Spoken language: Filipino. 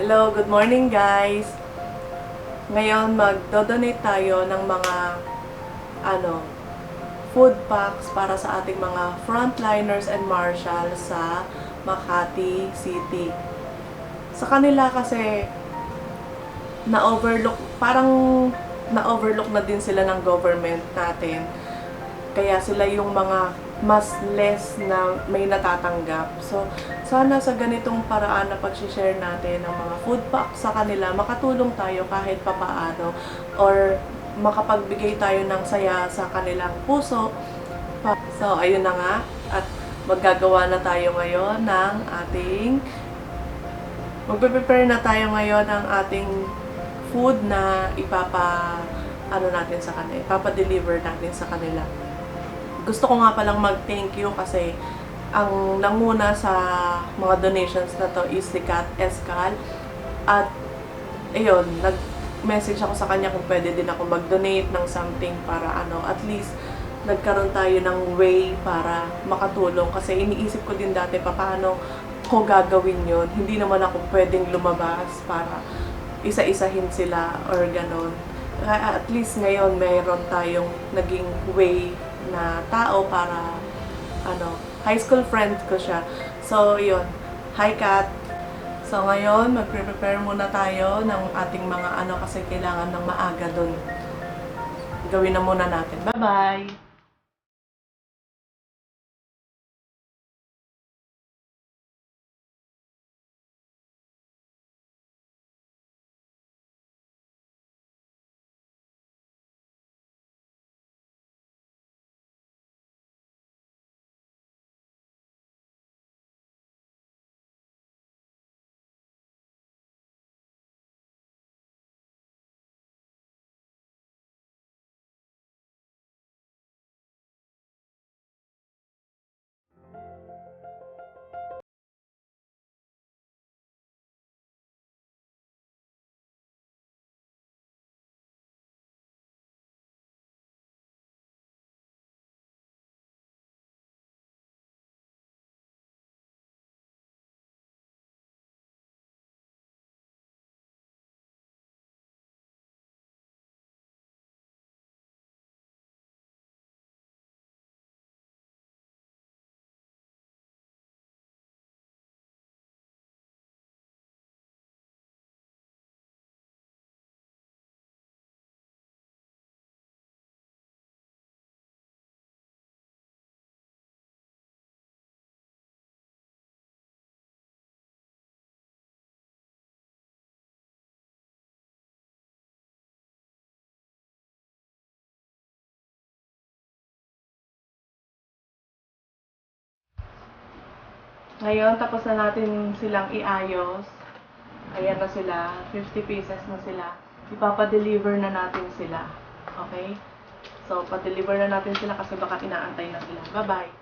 Hello, good morning guys. Ngayon magdo-donate tayo ng mga ano food packs para sa ating mga frontliners and marshals sa Makati City. Sa kanila kasi na-overlook, parang na-overlook na din sila ng government natin. Kaya sila yung mga mas less na may natatanggap. So, sana sa ganitong paraan na pag-share natin ng mga food packs sa kanila, makatulong tayo kahit papaano or makapagbigay tayo ng saya sa kanilang puso. So, ayun na nga. At maggagawa na tayo ngayon ng ating magpe-prepare na tayo ngayon ng ating food na ipapa ano natin sa kanila, ipapa-deliver natin sa kanila. Gusto ko nga palang mag-thank you kasi ang nanguna sa mga donations na to is si Kat Escal. At ayun, nag-message ako sa kanya kung pwede din ako mag-donate ng something para ano, at least nagkaroon tayo ng way para makatulong. Kasi iniisip ko din dati pa paano ko gagawin yon hindi naman ako pwedeng lumabas para isa-isahin sila or ganon. At least ngayon mayroon tayong naging way na tao para ano high school friend ko siya. So yun. Hi Kat. So ngayon magpre-prepare muna tayo ng ating mga ano kasi kailangan ng maaga dun. Gawin na muna natin. Bye Ngayon, tapos na natin silang iayos. Ayan na sila. 50 pieces na sila. Ipapa-deliver na natin sila. Okay? So, pa-deliver na natin sila kasi baka inaantay na sila. Bye-bye!